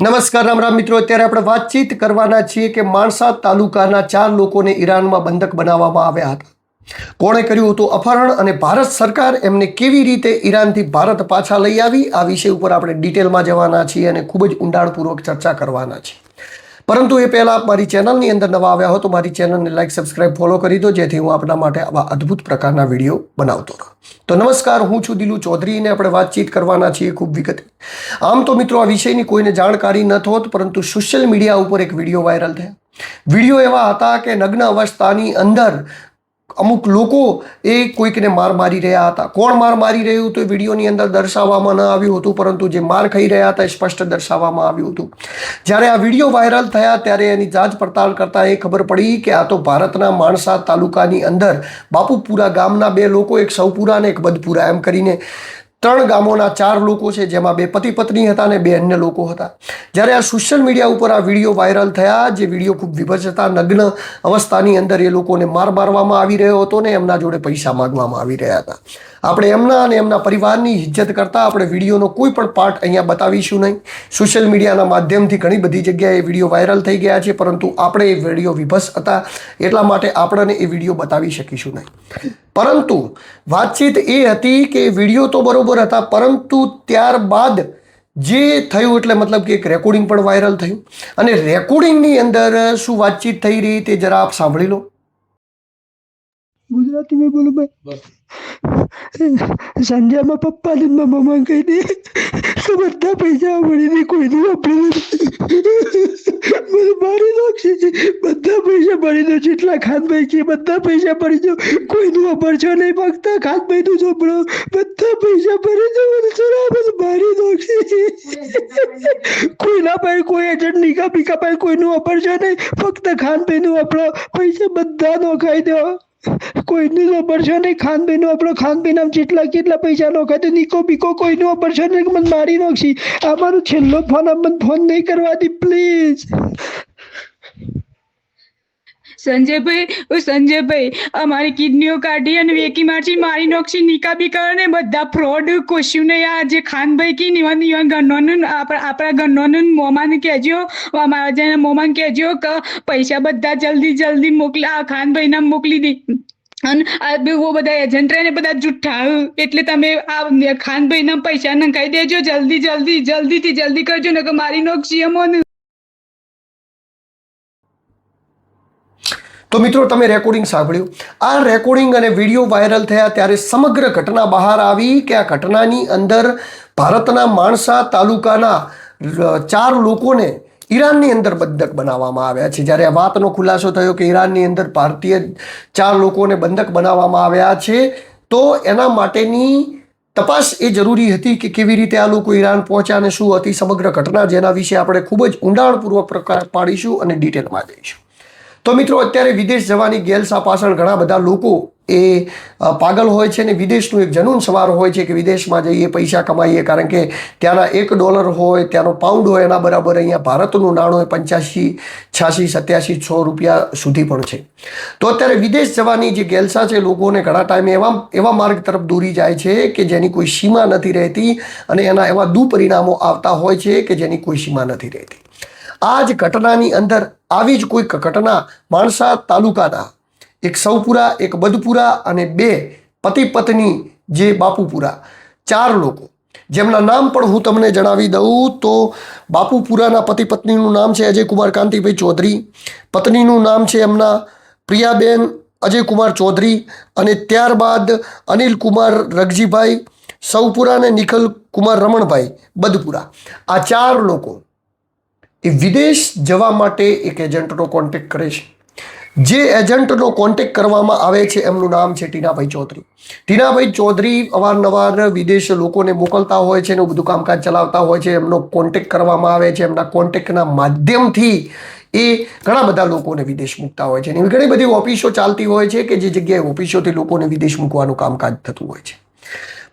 નમસ્કાર, રામ રામ મિત્રો. અત્યારે આપણે વાતચીત કરવાના છીએ કે માણસા તાલુકાના ચાર લોકોને ઈરાનમાં બંધક બનાવવામાં આવ્યા હતા. કોણે કર્યું હતું અપહરણ અને ભારત સરકાર એમને કેવી રીતે ઈરાનથી ભારત પાછા લઈ આવી, આ વિષય ઉપર આપણે ડિટેલમાં જવાના છીએ અને ખૂબ જ ઊંડાણપૂર્વક ચર્ચા કરવાના છીએ. પરંતુ એ પહેલાં મારી ચેનલની અંદર નવા આવ્યા હો તો મારી ચેનલને લાઈક સબસ્ક્રાઇબ ફોલો કરી દો, જેથી હું આપણા માટે આવા અદ્ભુત પ્રકારના વીડિયો બનાવતો રહું. તો નમસ્કાર, હું છું દિલુ ચૌધરીને આપણે વાતચીત કરવાના છીએ ખૂબ વિગતે. આમ તો મિત્રો આ વિષયની કોઈને જાણકારી ન હોત પરંતુ સોશિયલ મીડિયા ઉપર એક વીડિયો વાયરલ થયા. વીડિયો એવા હતા કે નગ્ન અવસ્થાની અંદર અમુક લોકો એ કોઈકને માર મારી રહ્યા હતા. કોણ માર મારી રહ્યું હતું એ વિડીયોની અંદર દર્શાવવામાં ન આવ્યું હતું, પરંતુ જે માર ખાઈ રહ્યા હતા એ સ્પષ્ટ દર્શાવવામાં આવ્યું હતું. જ્યારે આ વીડિયો વાયરલ થયા ત્યારે એની જાંચ પડતાલ કરતાં એ ખબર પડી કે આ તો ભારતના માણસા તાલુકાની અંદર બાપુપુરા ગામના બે લોકો, એક સૌપુરા અને એક બદપુરા, એમ કરીને ત્રણ ગામોના ચાર લોકો છે, જેમાં બે પતિ પત્ની હતા અને બે અન્ય લોકો હતા. જ્યારે આ સોશિયલ મીડિયા ઉપર આ વીડિયો વાયરલ થયા, જે વીડિયો ખૂબ વિભજ હતા નગ્ન અવસ્થાની અંદર એ લોકોને માર મારવામાં આવી રહ્યો હતો ને એમના જોડે પૈસા માગવામાં આવી રહ્યા હતા. આપણે એમના અને એમના પરિવારની ઇજ્જત કરતાં આપણે વિડીયોનો કોઈ પણ પાર્ટ અહીંયા બતાવીશું નહીં. સોશિયલ મીડિયાના માધ્યમથી ઘણી બધી જગ્યાએ વીડિયો વાયરલ થઈ ગયા છે, પરંતુ આપણે એ વીડિયો વિભસ હતા, એટલા માટે આપણને એ વીડિયો બતાવી શકીશું નહીં. પરંતુ વાતચીત એ હતી કે વીડિયો તો બરોબર હતા, પરંતુ ત્યારબાદ જે થયું એટલે મતલબ કે એક રેકોર્ડિંગ પણ વાયરલ થયું. અને રેકોર્ડિંગની અંદર શું વાતચીત થઈ રહી તે જરા આપ સાંભળી લો. ગુજરાતીમાં બોલું ભાઈ. સંજયમાં પપ્પા ને મારા મમ્મા કહી દે. તો બધા પૈસા મળી દે કોઈનું આપણે મને મારી નાખશે છે બધા પૈસા મળી દો. જેટલા ખાનભાઈ છે બધા પૈસા ભરી દો. કોઈનું વાપરશો નહીં ફક્ત ખાનભાઈનું ચોપડો બધા પૈસા ભરી દો મને સરા મને મારી નાખશે. કોઈના પાસે કોઈ એજન્ટ નિકા બીકા પાસે કોઈનું વાપરશો નહીં. ફક્ત ખાનભાઈનું વાપરો પૈસા બધા નો ખાઈ દો. કોઈનું વાપરશો નહીં. ખાનભાઈનું વાપરો ખાનભાઈના જેટલા કેટલા પૈસા નો ખાય તો નિકો બીકો કોઈનું વાપરશો નહીં. મને મારી નાખશી. આ મારો છેલ્લો ફોન મને ફોન નહીં કરવા દી પ્લીઝ સંજયભાઈ, ઓ સંજયભાઈ અમારી કિડનીઓ કાઢી અને વેકી મારથી મારી નોક્ષી નિકાબી કરો ને બધા ફ્રોડ કોશ્યું ને આ જે ખાનભાઈ કી નિવન નિવન ગણોનું આપણા આપણા ગણોનું મોમાને કહેજો અમારા જેને મોમાને કહેજો કે પૈસા બધા જલ્દી જલ્દી મોકલા, આ ખાનભાઈને મોકલી દી. અને આ બે વો બધા એજન્ટ ને બધા જુઠ્ઠા એટલે તમે આ ખાનભાઈના પૈસા નંખાઈ દેજો, જલ્દી જલ્દી જલ્દીથી જલ્દી કરજો ને કે મારી નોક્ષી અમોને તો મિત્રો તમે રેકોર્ડિંગ સાંભળ્યું. આ રેકોર્ડિંગ અને વીડિયો વાયરલ થયા ત્યારે સમગ્ર ઘટના બહાર આવી કે આ ઘટનાની અંદર ભારતના માણસા તાલુકાના ચાર લોકોને ઈરાનની અંદર બંધક બનાવવામાં આવ્યા છે. જ્યારે આ વાતનો ખુલાસો થયો કે ઈરાનની અંદર ભારતીય ચાર લોકોને બંધક બનાવવામાં આવ્યા છે, તો એના માટેની તપાસ એ જરૂરી હતી કે કેવી રીતે આ લોકો ઈરાન પહોંચ્યા અને શું હતી સમગ્ર ઘટના, જેના વિશે આપણે ખૂબ જ ઊંડાણપૂર્વક પ્રકાર પાડીશું અને ડિટેલમાં જઈશું. તો મિત્રો, અત્યારે વિદેશ જવાની ગેલસા પાછળ ઘણા બધા લોકો એ પાગલ હોય છે ને વિદેશનું એક જનૂન સવાર હોય છે કે વિદેશમાં જઈએ, પૈસા કમાઈએ, કારણ કે ત્યાંના એક ડોલર હોય, ત્યાંનો પાઉન્ડ હોય, એના બરાબર અહીંયા ભારતનું નાણું હોય પંચ્યાસી, છ્યાસી, સત્યાસી, છ રૂપિયા સુધી પણ છે. તો અત્યારે વિદેશ જવાની જે ગેલસા છે, લોકોને ઘણા ટાઈમે એવા એવા માર્ગ તરફ દોરી જાય છે કે જેની કોઈ સીમા નથી રહેતી અને એના એવા દુપરિણામો આવતા હોય છે કે જેની કોઈ સીમા નથી રહેતી. આ જ ઘટનાની અંદર આવી જ કોઈક ઘટના માણસા તાલુકાના, એક સૌપુરા, એક બદપુરા અને બે પતિ પત્ની જે બાપુપુરા, ચાર લોકો. જેમના નામ પણ હું તમને જણાવી દઉં તો બાપુપુરાના પતિ પત્નીનું નામ છે અજયકુમાર કાંતિભાઈ ચૌધરી, પત્નીનું નામ છે એમના પ્રિયાબેન અજયકુમાર ચૌધરી અને ત્યારબાદ અનિલકુમાર રગજીભાઈ, સૌપુરા અને નિખલ કુમાર રમણભાઈ, બદપુરા. આ ચાર લોકો એ વિદેશ જવા માટે એક એજન્ટનો કોન્ટેક કરે છે. જે એજન્ટનો કોન્ટેક કરવામાં આવે છે, એમનું નામ છે ટીનાભાઈ ચૌધરી. ટીનાભાઈ ચૌધરી અવારનવાર વિદેશ લોકોને મોકલતા હોય છે ને બધું કામકાજ ચલાવતા હોય છે. એમનો કોન્ટેક કરવામાં આવે છે, એમના કોન્ટેકના માધ્યમથી એ ઘણા બધા લોકોને વિદેશ મૂકતા હોય છે. એવી ઘણી બધી ઓફિસો ચાલતી હોય છે કે જે જગ્યાએ ઓફિસોથી લોકોને વિદેશ મૂકવાનું કામકાજ થતું હોય છે.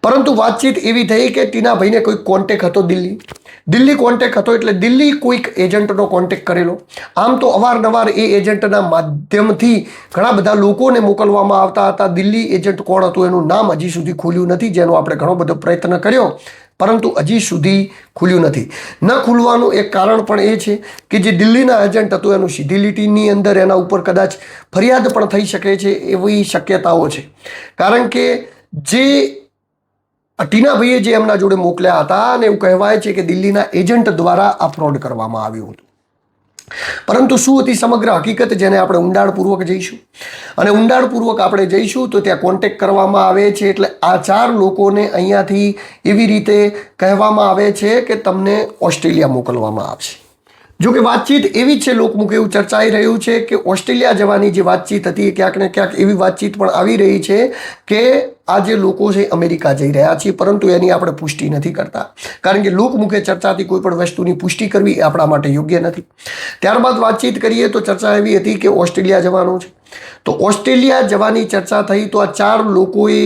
પરંતુ વાતચીત એવી થઈ કે ટીનાભાઈને કોઈ કોન્ટેક હતો દિલ્હી. દિલ્હી કોન્ટેક હતો એટલે દિલ્હી કોઈક એજન્ટનો કોન્ટેક કરેલો. આમ તો અવારનવાર એ એજન્ટના માધ્યમથી ઘણા બધા લોકોને મોકલવામાં આવતા હતા. દિલ્હી એજન્ટ કોણ હતું એનું નામ હજી સુધી ખુલ્યું નથી, જેનો આપણે ઘણો બધો પ્રયત્ન કર્યો, પરંતુ હજી સુધી ખુલ્યું નથી. ન ખુલવાનું એક કારણ પણ એ છે કે જે દિલ્હીના એજન્ટ હતું, એનું સીધી લીટીની અંદર એના ઉપર કદાચ ફરિયાદ પણ થઈ શકે છે એવી શક્યતાઓ છે. કારણ કે જે ટીનાભાઈએ જે એમના જોડે મોકલ્યા હતા અને એવું કહેવાય છે કે દિલ્હીના એજન્ટ દ્વારા આ ફ્રોડ કરવામાં આવ્યું હતું. પરંતુ શું હતી સમગ્ર હકીકત જેને આપણે ઊંડાણપૂર્વક જઈશું? અને ઊંડાણપૂર્વક આપણે જઈશું તો ત્યાં કોન્ટેક્ટ કરવામાં આવે છે એટલે આ ચાર લોકોને અહીંયાથી એવી રીતે કહેવામાં આવે છે કે તમને ઓસ્ટ્રેલિયા મોકલવામાં આવશે. જો કે વાતચીત એવી જ છે, લોકમુખ એવું ચર્ચાઈ રહ્યું છે કે ઓસ્ટ્રેલિયા જવાની જે વાતચીત હતી ક્યાંક ને ક્યાંક એવી વાતચીત પણ આવી રહી છે કે આ જે લોકો છે અમેરિકા જઈ રહ્યા છે, પરંતુ એની આપણે પુષ્ટિ નથી કરતા. કારણ કે લોકમુખે ચર્ચાથી કોઈ પણ વસ્તુની પુષ્ટિ કરવી આપણા માટે યોગ્ય નથી. ત્યારબાદ વાતચીત કરીએ તો ચર્ચા એવી હતી કે ઓસ્ટ્રેલિયા જવાનું છે. તો ઓસ્ટ્રેલિયા જવાની ચર્ચા થઈ તો આ ચાર લોકોએ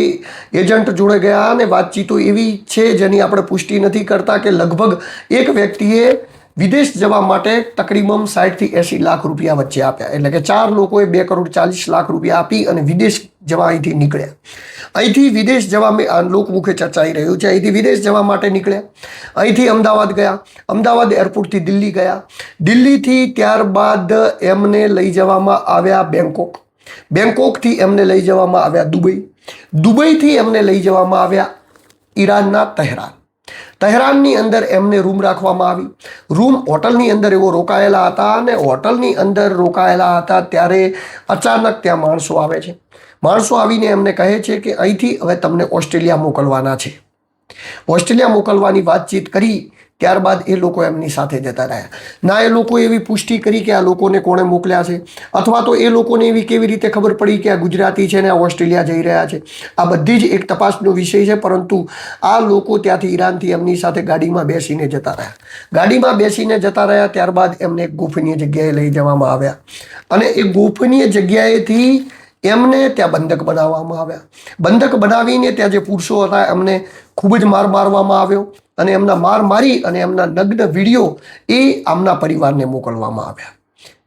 એજન્ટ જોડે ગયા અને વાતચીતો એવી છે જેની આપણે પુષ્ટિ નથી કરતા કે લગભગ એક વ્યક્તિએ વિદેશ જવા માટે તકરીબન સાઠથી એંસી લાખ રૂપિયા વચ્ચે આપ્યા. એટલે કે ચાર લોકોએ બે કરોડ ચાલીસ લાખ રૂપિયા આપી અને વિદેશ જવા અહીંથી નીકળ્યા. અહીંથી વિદેશ જવા મેં આ લોકમુખે ચર્ચાઈ રહ્યું છે. અહીંથી વિદેશ જવા માટે નીકળ્યા. અહીંથી અમદાવાદ ગયા. અમદાવાદ એરપોર્ટથી દિલ્હી ગયા. દિલ્હીથી ત્યારબાદ એમને લઈ જવામાં આવ્યા બેંકોક. બેંકોકથી એમને લઈ જવામાં આવ્યા દુબઈ. દુબઈથી એમને લઈ જવામાં આવ્યા ઈરાનના તહેરાન. તહેરાનની અંદર એમને રૂમ રાખવામાં આવી. રૂમ હોટલની અંદર એવો રોકાયેલા હતા અને હોટલની અંદર રોકાયેલા હતા ત્યારે અચાનક ત્યાં માણસો આવે છે. માણસો આવીને એમને કહે છે કે અહીંથી હવે તમને ઓસ્ટ્રેલિયા મોકલવાના છે. ઓસ્ટ્રેલિયા મોકલવાની વાતચીત કરી ત્યારબાદ એ લોકો એમની સાથે જતા રહ્યા. ના, એ લોકો એવી પુષ્ટિ કરી કે આ લોકોને કોણે મોકલ્યા છે? અથવા તો એ લોકોને એવી કેવી રીતે ખબર પડી કે આ ગુજરાતી છે ને ઓસ્ટ્રેલિયા જઈ રહ્યા છે? આ બધી જ એક તપાસનો વિષય છે, પરંતુ આ લોકો ત્યાંથી ઈરાનથી એમની સાથે ગાડીમાં બેસીને જતા રહ્યા. ગાડીમાં બેસીને જતા રહ્યા, ત્યારબાદ એમને એક ગોપનીય જગ્યાએ લઈ જવામાં આવ્યા. અને એ ગોપનીય જગ્યાએથી એમને ત્યાં બંધક બનાવવામાં આવ્યા. બંધક બનાવીને ત્યાં જે પુરુષો હતા, એમને ખૂબ જ માર મારવામાં આવ્યો અને એમના માર મારી અને એમના નગ્ન વીડિયો એ આમના પરિવારને મોકલવામાં આવ્યા.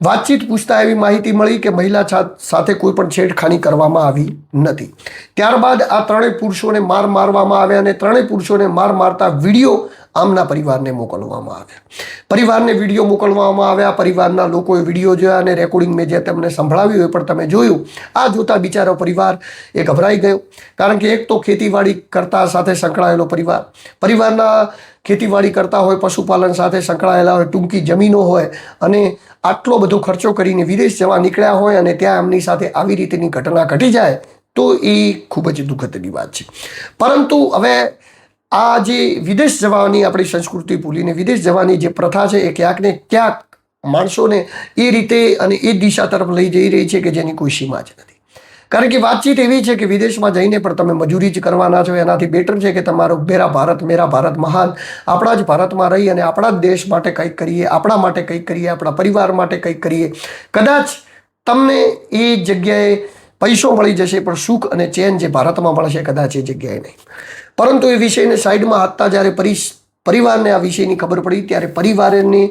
વાતચીત પૂછતા એવી માહિતી મળી કે મહિલા સાથે કોઈ પણ છેડખાની કરવામાં આવી નથી. ત્યારબાદ આ ત્રણેય પુરુષોને માર મારવામાં આવ્યા અને ત્રણેય પુરુષોને માર મારતા વીડિયો આમના પરિવારને મોકલવામાં આવ્યા પરિવારને વીડિયો મોકલવામાં આવ્યા પરિવારના લોકોએ વીડિયો જોયા અને રેકોર્ડિંગ મેં જે તમને સંભળાવ્યું એ પણ તમે જોયું. આ જોતા બિચારો પરિવાર એ ગભરાઈ ગયો. કારણ કે એક તો ખેતીવાડી કરતા સાથે સંકળાયેલો પરિવાર. પરિવારના ખેતીવાડી કરતા હોય, પશુપાલન સાથે સંકળાયેલા હોય, ટૂંકી જમીનો હોય અને આટલો બધો ખર્ચો કરીને વિદેશ જવા નીકળ્યા હોય અને ત્યાં એમની સાથે આવી રીતની ઘટના ઘટી જાય, તો એ ખૂબ જ દુઃખદની વાત છે. પરંતુ હવે આ જે વિદેશ જવાની આપણી સંસ્કૃતિ ભૂલીને વિદેશ જવાની જે પ્રથા છે એ ક્યાંક ને ક્યાંક માણસોને એ રીતે અને એ દિશા તરફ લઈ જઈ રહી છે કે જેની કોઈ સીમા જ નથી. કારણ કે વાતચીત એવી છે કે વિદેશમાં જઈને પણ તમે મજૂરી જ કરવાના છો, એનાથી બેટર છે કે તમારો મેરા ભારત મેરા ભારત મહાન આપણા જ ભારતમાં રહી અને આપણા જ દેશ માટે કંઈક કરીએ, આપણા માટે કંઈક કરીએ, આપણા પરિવાર માટે કંઈક કરીએ. કદાચ તમને એ જગ્યાએ પૈસો મળી જશે, પણ સુખ અને ચેન જે ભારતમાં મળશે, કદાચ એ જગ્યાએ નહીં. પરંતુ એ વિષયને સાઈડમાં હતા જ્યારે પરિ પરિવારને આ વિષયની ખબર પડી ત્યારે પરિવારને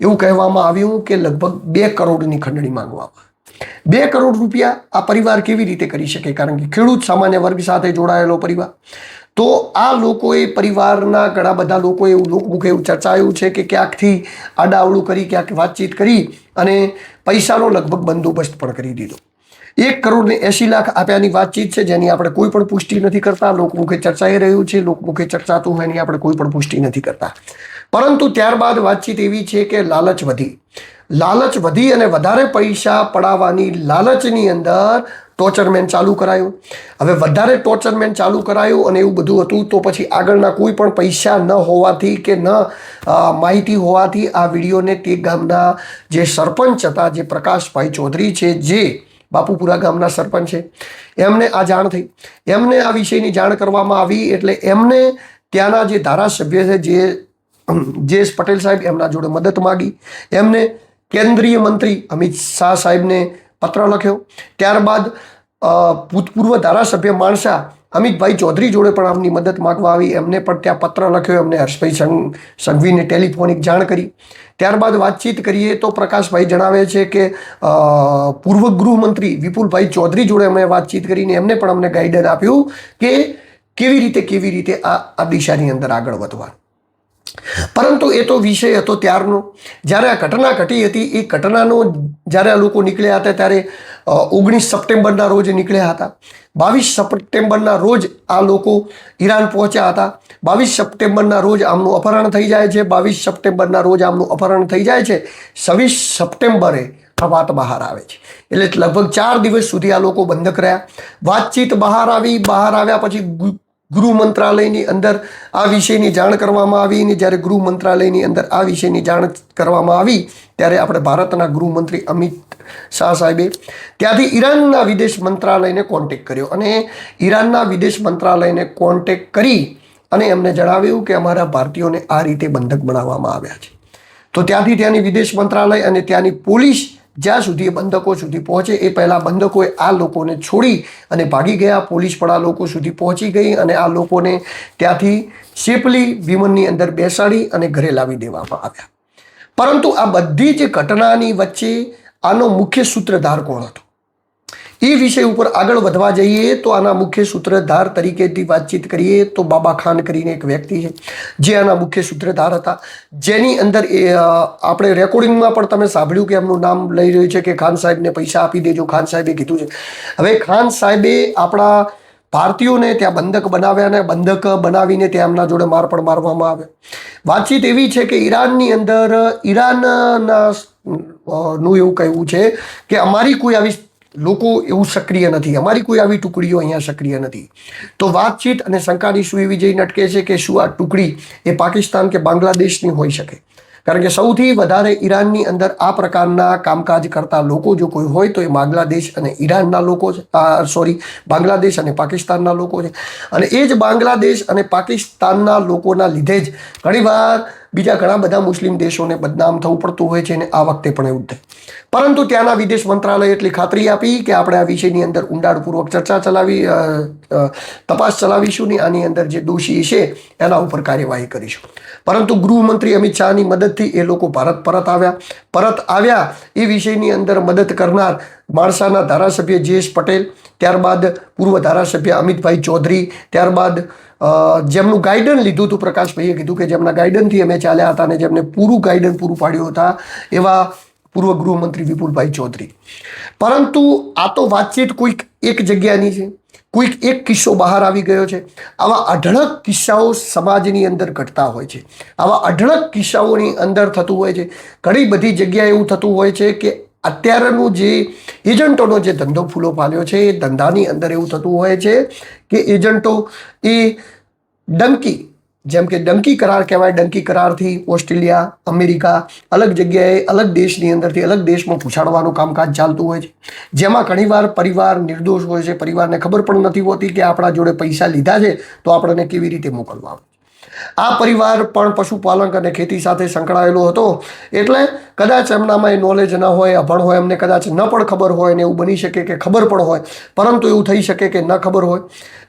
એવું કહેવામાં આવ્યું કે લગભગ બે કરોડની ખંડણી માંગવામાં બે કરોડ રૂપિયા આ પરિવાર કેવી રીતે કરી શકે? કારણ કે ખેડૂત સામાન્ય વર્ગ સાથે જોડાયેલો પરિવાર. તો આ લોકોએ પરિવારના ઘણા બધા લોકોએ એવું લોકમુખે એવું ચર્ચાયું છે કે ક્યાંકથી આડાવડું કરી, ક્યાંક વાતચીત કરી અને પૈસાનો લગભગ બંદોબસ્ત પણ કરી દીધો. એક કરોડ ને એસી લાખ આપ્યાની વાતચીત છે, જેની આપણે કોઈ પણ પુષ્ટિ નથી કરતા. લોકમુખે ચર્ચાઈ રહ્યું છે, લોકમુખે ચર્ચાતું હોય એની આપણે કોઈ પણ પુષ્ટિ નથી કરતા. પરંતુ ત્યારબાદ વાતચીત એવી છે કે લાલચ વધી. લાલચ વધી અને વધારે પૈસા પડાવવાની લાલચની અંદર ટોર્ચરમેન ચાલુ કરાયું. હવે વધારે ટોર્ચરમેન ચાલુ કરાયું અને એવું બધું હતું તો પછી આગળના કોઈ પણ પૈસા ન હોવાથી કે ન માહિતી હોવાથી આ વિડીયોને તે ગામના જે સરપંચ હતા, જે પ્રકાશભાઈ ચૌધરી છે, જે બાપુપુરા ગામના સરપંચ છે. એમને આ જાણ થઈ. એમને આ વિષયની જાણ કરવામાં આવી એટલે એમને ત્યાંના જે ધારાસભ્ય છે, જે જયેશ પટેલ સાહેબ એમના જોડે મદદ માગી. એમને કેન્દ્રીય મંત્રી અમિત શાહ સાહેબને પત્ર લખ્યો. ત્યારબાદ ભૂતપૂર્વ ધારાસભ્ય માણસા અમિતભાઈ ચૌધરી જોડે પણ આમની મદદ માગવા આવી. એમને પણ ત્યાં પત્ર લખ્યો, એમને હર્ષભાઈ સંઘ, સંઘવીને ટેલિફોનિક જાણ કરી. ત્યારબાદ વાતચીત કરીએ તો પ્રકાશભાઈ જણાવે છે કે પૂર્વ ગૃહમંત્રી વિપુલભાઈ ચૌધરી જોડે અમે વાતચીત કરીને એમને પણ અમને ગાઈડન આપ્યું કે કેવી રીતે કેવી રીતે આ આ દિશાની અંદર આગળ વધવાનું. પરંતુ એ તો વિષય હતો ત્યારનો. જ્યારે આ ઘટના ઘટી હતી, એ ઘટનાનો જ્યારે આ લોકો નીકળ્યા હતા ત્યારે ઓગણીસ સપ્ટેમ્બરના રોજ નીકળ્યા હતા. બાવીસ સપ્ટેમ્બરના રોજ આ લોકો ઈરાન પહોંચ્યા હતા. બાવીસ સપ્ટેમ્બરના રોજ આમનું અપહરણ થઈ જાય છે. બાવીસ સપ્ટેમ્બરના રોજ આમનું અપહરણ થઈ જાય છે. છવ્વીસ સપ્ટેમ્બરે આ વાત બહાર આવે છે. એટલે લગભગ ચાર દિવસ સુધી આ લોકો બંધક રહ્યા. વાતચીત બહાર આવી, બહાર આવ્યા પછી ગૃહ મંત્રાલયની અંદર આ વિષયની જાણ કરવામાં આવી અને જ્યારે ગૃહ મંત્રાલયની અંદર આ વિષયની જાણ કરવામાં આવી ત્યારે આપણે ભારતના ગૃહમંત્રી અમિત શાહ સાહેબે ત્યાંથી ઈરાનના વિદેશ મંત્રાલયને કોન્ટેક કર્યો અને ઈરાનના વિદેશ મંત્રાલયને કોન્ટેક કરી અને એમને જણાવ્યું કે અમારા ભારતીયોને આ રીતે બંધક બનાવવામાં આવ્યા છે. તો ત્યાંથી ત્યાંની વિદેશ મંત્રાલય અને ત્યાંની પોલીસ જ્યાં સુધી બંધકો સુધી પહોંચે એ પહેલાં બંધકોએ આ લોકોને છોડી અને ભાગી ગયા. પોલીસ પણ આ લોકો સુધી પહોંચી ગઈ અને આ લોકોને ત્યાંથી સેપલી વિમાનની અંદર બેસાડી અને ઘરે લાવી દેવામાં આવ્યા. પરંતુ આ બધી જ ઘટનાની વચ્ચે આનો મુખ્ય સૂત્રધાર કોણ હતો? એ વિષય ઉપર આગળ વધવા જઈએ તો આના મુખ્ય સૂત્રધાર તરીકેથી વાતચીત કરીએ તો બાબા ખાન કરીને એક વ્યક્તિ છે, જે આના મુખ્ય સૂત્રધાર હતા. જેની અંદર એ આપણે રેકોર્ડિંગમાં પણ તમે સાંભળ્યું કે એમનું નામ લઈ રહ્યું છે કે ખાન સાહેબને પૈસા આપી દેજો, ખાન સાહેબે કીધું છે. હવે ખાન સાહેબે આપણા ભારતીયોને ત્યાં બંધક બનાવ્યા અને બંધક બનાવીને ત્યાં એમના જોડે માર પણ મારવામાં આવે વાતચીત એવી છે કે ઈરાનની અંદર ઈરાનના નું એવું કહેવું છે કે અમારી કોઈ આવી લોકો એવું સક્રિય નથી. અમારી કોઈ આવી ટુકડીઓ અહીંયા સક્રિય નથી. તો વાતચીત અને શંકાની એવી જઈને અટકે છે કે શું આ ટુકડી એ પાકિસ્તાન કે બાંગ્લાદેશની હોઈ શકે. કારણ કે સૌથી વધારે ઈરાનની અંદર આ પ્રકારના કામકાજ કરતા લોકો જો કોઈ હોય તો એ બાંગ્લાદેશ અને ઈરાનના લોકો છે. સોરી, બાંગ્લાદેશ અને પાકિસ્તાનના લોકો છે. અને એ જ બાંગ્લાદેશ અને પાકિસ્તાનના લોકોના લીધે જ ઘણીવાર બીજા ઘણા બધા મુસ્લિમ દેશોને બદનામ થવું પડતું હોય છે અને આ વખતે પણ એવું થાય. પરંતુ ત્યાંના વિદેશ મંત્રાલયે એટલી ખાતરી આપી કે આપણે આ વિષયની અંદર ઊંડાણપૂર્વક ચર્ચા ચલાવી તપાસ ચલાવીશું ને આની અંદર જે દોષી છે એના ઉપર કાર્યવાહી કરીશું. પરંતુ ગૃહમંત્રી અમિત શાહની મદદથી એ લોકો ભારત પરત આવ્યા. પરત આવ્યા એ વિષયની અંદર મદદ કરનાર માણસાના ધારાસભ્ય જયેશ પટેલ, ત્યારબાદ પૂર્વ ધારાસભ્ય અમિતભાઈ ચૌધરી, ત્યારબાદ જેમનું ગાઈડન લીધું હતું પ્રકાશભાઈએ કીધું કે જેમના ગાઈડનથી અમે ચાલ્યા હતા અને જેમને પૂરું ગાઈડન પૂરું પાડ્યું હતા એવા પૂર્વ ગૃહમંત્રી વિપુલભાઈ ચૌધરી. પરંતુ આ તો વાતચીત કોઈક એક જગ્યાની છે, કોઈક એક કિસ્સો બહાર આવી ગયો છે. આવા અઢળક કિસ્સાઓ સમાજની અંદર ઘટતા હોય છે. આવા અઢળક કિસ્સાઓની અંદર થતું હોય છે. ઘણી બધી જગ્યાએ એવું થતું હોય છે કે અત્યારનું જે એજન્ટોનો જે ધંધો ફૂલો પાલ્યો છે, એ ધંધાની અંદર એવું થતું હોય છે કે એજન્ટો એ ડંકી, જેમ કે ડંકી કરાર કહેવાય, ડંકી કરારથી ઓસ્ટ્રેલિયા, અમેરિકા, અલગ જગ્યાએ, અલગ દેશની અંદરથી અલગ દેશમાં પૂછાડવાનું કામકાજ ચાલતું હોય છે. જેમાં ઘણીવાર પરિવાર નિર્દોષ હોય છે. પરિવારને ખબર પણ નથી હોતી કે આપણા જોડે પૈસા લીધા છે, તો આપણને કેવી રીતે મોકલવા આ પરિવાર પણ પશુપાલન અને ખેતી સાથે સંકળાયેલો હતો. એટલે કદાચ એમનામાં એ નોલેજ ન હોય, અભણ હોય, એમને કદાચ ન પણ ખબર હોય ને એવું બની શકે કે ખબર પણ હોય. પરંતુ એવું થઈ શકે કે ન ખબર હોય.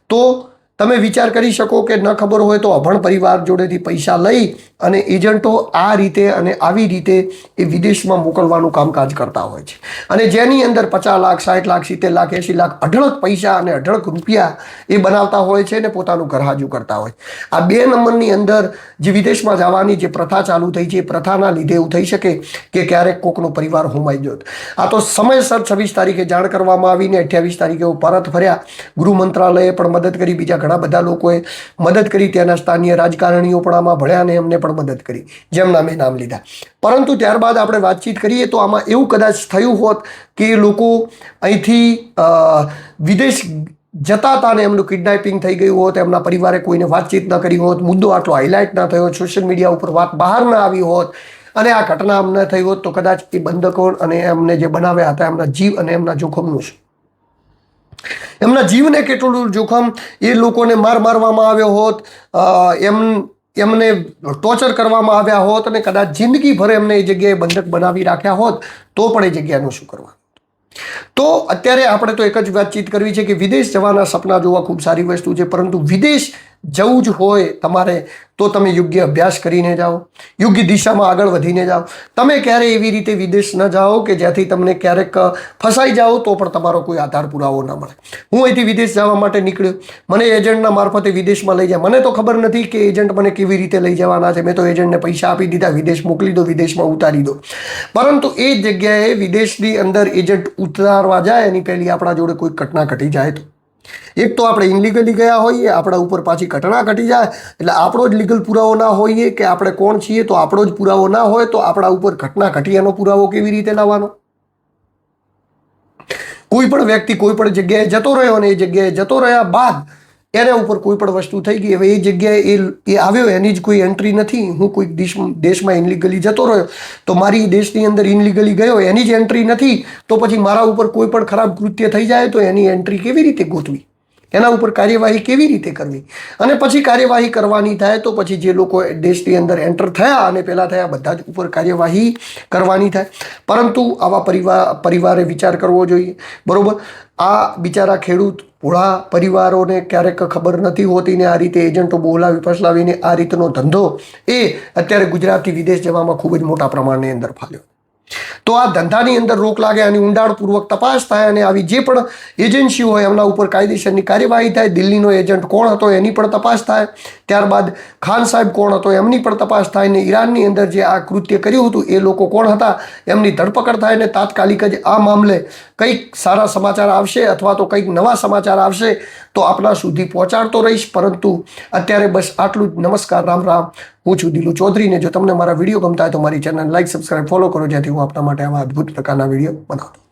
તો તમે વિચાર કરી શકો કે ન ખબર હોય તો અભણ પરિવાર જોડેથી પૈસા લઈ અને એજન્ટો આ રીતે અને આવી રીતે એ વિદેશમાં મોકલવાનું કામકાજ કરતા હોય છે. અને જેની અંદર પચાસ લાખ, સાઠ લાખ, સિત્તેર લાખ એંસી લાખ અઢળક પૈસા અને અઢળક રૂપિયા એ બનાવતા હોય છે ને પોતાનું ઘરહાજુ કરતા હોય. આ બે નંબરની અંદર જે વિદેશમાં જવાની જે પ્રથા ચાલુ થઈ છે, એ પ્રથાના લીધે એવું થઈ શકે કે ક્યારેક કોકનો પરિવાર હોમાઈ ગયો. આ તો સમયસર છવ્વીસ તારીખે જાણ કરવામાં આવીને અઠ્યાવીસ તારીખે પરત ફર્યા. ગૃહ મંત્રાલયે પણ મદદ કરી, બીજા ઘણા બધા લોકોએ મદદ કરી ત્યાંના સ્થાનીય રાજકારણીઓ પણ આમાં ભળ્યા અને એમને પણ મદદ કરી. જેમના મેં નામ લીધા. પરંતુ ત્યારબાદ આપણે વાતચીત કરીએ તો આમાં એવું કદાચ થયું હોત કે લોકો અહીંથી વિદેશ જતા હતા ને એમનું કિડનેપિંગ થઈ ગયું હોત, એમના પરિવારે કોઈને વાતચીત ન કરી હોત, મુદ્દો આટલો હાઇલાઇટ ના થયો, સોશિયલ મીડિયા ઉપર વાત બહાર ના આવી હોત અને આ ઘટના અમને થઈ હોત તો કદાચ એ બંધકોણ અને એમને જે બનાવ્યા હતા એમના જીવ અને એમના જોખમનું શું? એમના જીવને કેટલું જોખમ એ લોકોને માર મારવામાં આવ્યો હોત એમ, એમને ટોર્ચર કરવામાં આવ્યા હોત અને કદાચ જિંદગીભર એમને એ જગ્યાએ બંધક બનાવી રાખ્યા હોત, તો પણ એ જગ્યાનું શું કરવાનું તો અત્યારે આપણે તો એક જ વાતચીત કરવી છે કે વિદેશ જવાના સપના જોવા ખૂબ સારી વસ્તુ છે, પરંતુ વિદેશ જવું જ હોય તમારે, તો તમે યોગ્ય અભ્યાસ કરીને જાઓ, યોગ્ય દિશામાં આગળ વધીને જાઓ. તમે ક્યારેય એવી રીતે વિદેશ ન જાઓ કે જ્યાંથી તમને ક્યારેક ફસાઈ જાઓ, તો પણ તમારો કોઈ આધાર પુરાવો ન મળે. હું અહીંથી વિદેશ જવા માટે નીકળ્યો. મને એજન્ટના મારફતે વિદેશમાં લઈ જાય મને તો ખબર નથી કે એજન્ટ મને કેવી રીતે લઈ જવાના છે. મેં તો એજન્ટને પૈસા આપી દીધા. વિદેશ મોકલી દો, વિદેશમાં ઉતારી દો. પરંતુ એ જગ્યાએ વિદેશની અંદર એજન્ટ ઉતારવા જાય, એની પહેલી આપણા જોડે કોઈ ઘટના ઘટી જાય તો. એક તો આપણે ઇનલીગલી ગયા હોઈએ, આપણા ઉપર પાછી ઘટના ઘટી જાય, એટલે આપણો જ લીગલ પુરાવો ના હોઈએ કે આપણે કોણ છીએ, તો આપણો જ પુરાવો ના હોય, તો આપણા ઉપર ઘટના ઘટિયાનો પુરાવો કેવી રીતે લાવવાનો? કોઈ પણ વ્યક્તિ કોઈ પણ જગ્યાએ જતો રહ્યો અને એ જગ્યાએ જતો રહ્યા બાદ એના ઉપર કોઈ પણ વસ્તુ થઈ ગઈ, હવે એ જગ્યાએ એ આવ્યો, એની જ કોઈ એન્ટ્રી નથી. હું કોઈક દેશ, દેશમાં ઇનલીગલી જતો રહ્યો, તો મારી દેશની અંદર ઇનલીગલી ગયો, એની જ એન્ટ્રી નથી, તો પછી મારા ઉપર કોઈ પણ ખરાબ કૃત્ય થઈ જાય તો એની એન્ટ્રી કેવી રીતે ગોતવી? એના ઉપર કાર્યવાહી કેવી રીતે કરવી? અને પછી કાર્યવાહી કરવાની થાય તો પછી જે લોકો દેશની અંદર એન્ટર થયા અને પહેલાં થયા, બધા જ ઉપર કાર્યવાહી કરવાની થાય. પરંતુ આવા પરિવાર પરિવારે વિચાર કરવો જોઈએ. બરોબર? આ બિચારા ખેડૂત ભોળા પરિવારોને ક્યારેક ખબર નથી હોતી ને આ રીતે એજન્ટો બોલાવી ફસલાવીને આ રીતનો ધંધો એ અત્યારે ગુજરાતથી વિદેશ જવામાં ખૂબ જ મોટા પ્રમાણની અંદર ફાલ્યો. તો આ ધંધાની અંદર રોક લાગે અને ઊંડાણપૂર્વક તપાસ થાય અને આવી જે પણ એજન્સી હોય એમના ઉપર કાયદેસરની કાર્યવાહી થાય, દિલ્હીનો એજન્ટ કોણ હતો એની પણ તપાસ થાય, ત્યારબાદ ખાન સાહેબ કોણ હતો એમની પણ તપાસ થાય ને ઈરાનની અંદર જે આ કૃત્ય કર્યું હતું એ લોકો કોણ હતા, એમની ધરપકડ થાય ને તાત્કાલિક જ આ મામલે કંઈક સારા સમાચાર આવશે અથવા તો કંઈક નવા સમાચાર આવશે, તો આપણા સુધી પહોંચાડતો રહીશ. પરંતુ અત્યારે બસ આટલું જ. નમસ્કાર, રામ રામ. હું છું દિલુ ચૌધરીને જો તમને મારા વીડિયો ગમતા હોય તો મારી ચેનલ લાઈક સબસ્ક્રાઈબ ફોલો કરો. જેથી હું આપના માટે આવા અદ્ભુત પ્રકારના વીડિયો બનાવું.